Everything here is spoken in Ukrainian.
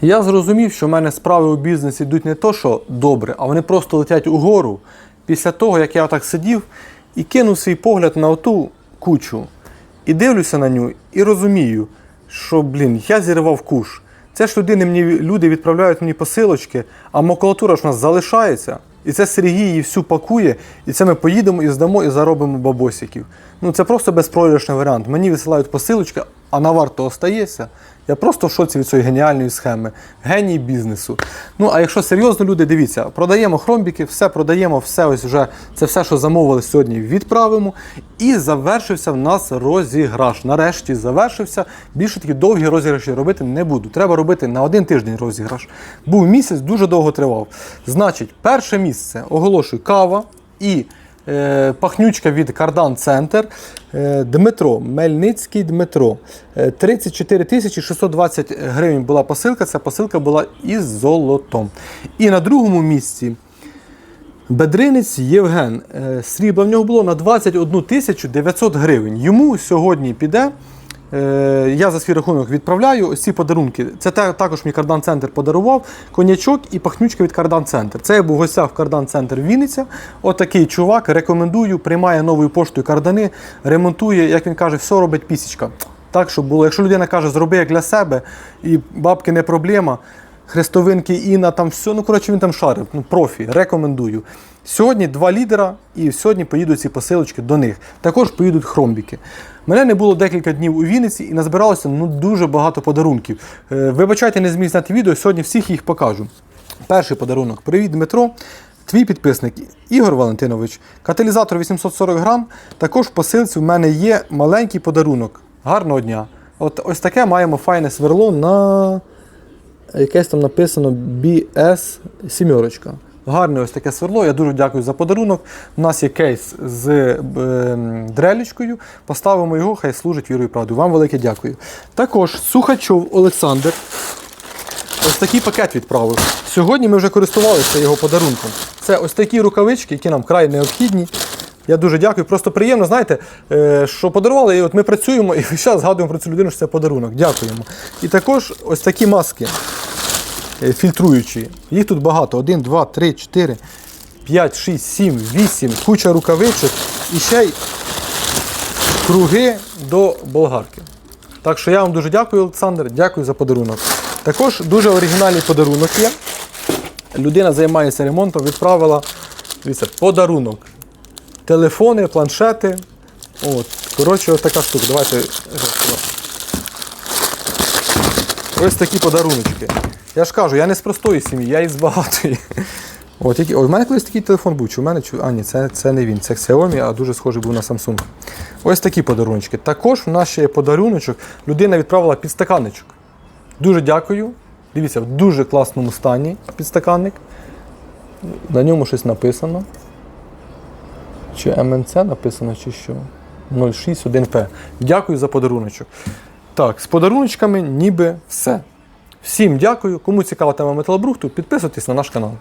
Я зрозумів, що в мене справи у бізнесі йдуть не то, що добре, а вони просто летять угору після того, як я отак сидів і кинув свій погляд на оту кучу. І дивлюся на ню і розумію, що, блін, я зірвав куш. Це ж людини мені люди відправляють мені посилочки, а макулатура ж у нас залишається. І це Сергій її всю пакує, і це ми поїдемо і здамо і заробимо бабосиків. Ну це просто безпрограшний варіант. Мені висилають посилочки, а на варто остається. Я просто в шоці від цієї геніальної схеми. Геній бізнесу. Ну а якщо серйозно, люди, дивіться, продаємо хромбіки, все продаємо, все ось вже це все, що замовили сьогодні, відправимо. І завершився в нас розіграш. Нарешті завершився. Більше такі довгі розіграші робити не буду. Треба робити на один тиждень розіграш. Був місяць, дуже довго тривав. Значить, перше місце оголошую кава і. Е, Пахнючка від Кардан Центр. Е, Дмитро, Мельницький Дмитро. Е, 34 тисячі 620 гривень була посилка. Ця посилка була із золотом. І на другому місці Бедринець Євген. Е, Срібла в нього було на 21 тисячу 900 гривень. Йому сьогодні піде. Е, Я за свій рахунок відправляю ось ці подарунки. Це також мій кардан центр подарував. Конячок і пахнючка від кардан центр. Це я був гостя в кардан центр Вінниця. Отакий чувак. Рекомендую, приймає новою поштою кардани, ремонтує, як він каже, все робить пісічка. Так, щоб було. Якщо людина каже, зроби як для себе, і бабки не проблема. Хрестовинки, Інна, там все. Ну, коротше, він там шарив. Ну, профі, рекомендую. Сьогодні два лідера, і сьогодні поїдуть ці посилочки до них. Також поїдуть хромбіки. Мене не було декілька днів у Вінниці і назбиралося ну, дуже багато подарунків. Е, вибачайте, не зміг зняти відео, сьогодні всіх їх покажу. Перший подарунок. Привіт, Дмитро. Твій підписник Ігор Валентинович. Каталізатор 840 грам. Також в посилці в мене є маленький подарунок. Гарного дня. От ось таке маємо файне сверло на якесь там написано BS сімерочка. Гарне ось таке сверло. Я дуже дякую за подарунок. У нас є кейс з е, дрелічкою. Поставимо його, хай служить вірою і правдою. Вам велике дякую. Також Сухачов Олександр. Ось такий пакет відправив. Сьогодні ми вже користувалися його подарунком. Це ось такі рукавички, які нам край необхідні. Я дуже дякую. Просто приємно, знаєте, е, що подарували, і от ми працюємо і час згадуємо про цю людину, що це подарунок. Дякуємо. І також ось такі маски фільтруючі. Їх тут багато. 1, 2, 3, 4, 5, 6, 7, 8, куча рукавичок і ще й круги до болгарки. Так що я вам дуже дякую, Олександр. Дякую за подарунок. Також дуже оригінальний подарунок є. Людина займається ремонтом, відправила дивіться, подарунок. Телефони, планшети. От. Коротше, ось така штука. Давайте. Ось такі подаруночки. Я ж кажу, я не з простої сім'ї, я із багатої. От, які... Ой, у мене колись такий телефон був. Чи у мене, чи... А, ні, це, це не він, це Xiaomi, а дуже схожий був на Samsung. Ось такі подаруночки. Також в нас ще є подаруночок. Людина відправила підстаканничок. Дуже дякую. Дивіться, в дуже класному стані підстаканник. На ньому щось написано. Чи МНЦ написано, чи що? 061П. Дякую за подаруночок. Так, з подаруночками ніби все. Всім дякую. Кому цікава тема металобрухту, підписуйтесь на наш канал.